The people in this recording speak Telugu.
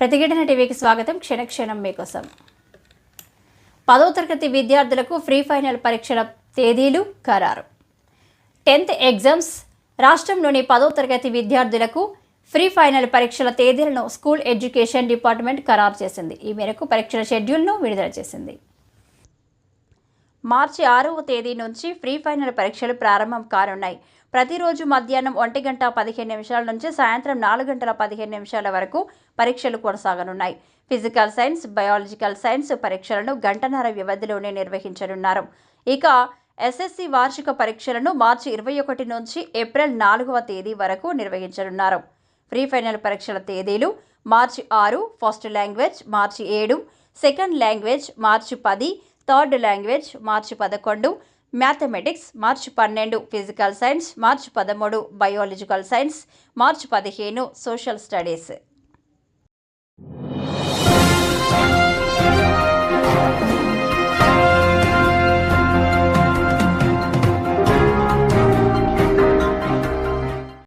ప్రతిఘటన టీవీకి స్వాగతం. క్షణక్షణం మీకోసం. పదో తరగతి విద్యార్థులకు ఫ్రీ ఫైనల్ పరీక్షల తేదీలు ఖరారు. Tenth exams. రాష్ట్రంలోని పదో తరగతి విద్యార్థులకు ఫ్రీ ఫైనల్ పరీక్షల తేదీలను స్కూల్ ఎడ్యుకేషన్ డిపార్ట్మెంట్ ఖరారు చేసింది. ఈ మేరకు పరీక్షల షెడ్యూల్ను విడుదల చేసింది. మార్చి ఆరవ తేదీ నుంచి ఫ్రీ ఫైనల్ పరీక్షలు ప్రారంభం కానున్నాయి. ప్రతిరోజు మధ్యాహ్నం ఒంటి గంట పదిహేను నిమిషాల నుంచి సాయంత్రం నాలుగు గంటల పదిహేను నిమిషాల వరకు పరీక్షలు కొనసాగనున్నాయి. ఫిజికల్ సైన్స్ బయాలజికల్ సైన్స్ పరీక్షలను గంటన్నర వ్యవధిలోనే నిర్వహించనున్నారు. ఇక ఎస్ఎస్సి వార్షిక పరీక్షలను మార్చి ఇరవై ఒకటి నుంచి ఏప్రిల్ నాలుగవ తేదీ వరకు నిర్వహించనున్నారు. ఫ్రీ ఫైనల్ పరీక్షల తేదీలు మార్చి ఆరు ఫస్ట్ లాంగ్వేజ్ మార్చి ఏడు సెకండ్ లాంగ్వేజ్ మార్చి పది థర్డ్ లాంగ్వేజ్ మార్చి పదకొండు మ్యాథమెటిక్స్ మార్చి పన్నెండు ఫిజికల్ సైన్స్ మార్చి పదమూడు బయాలజికల్ సైన్స్ మార్చి పదిహేను సోషల్ స్టడీస్.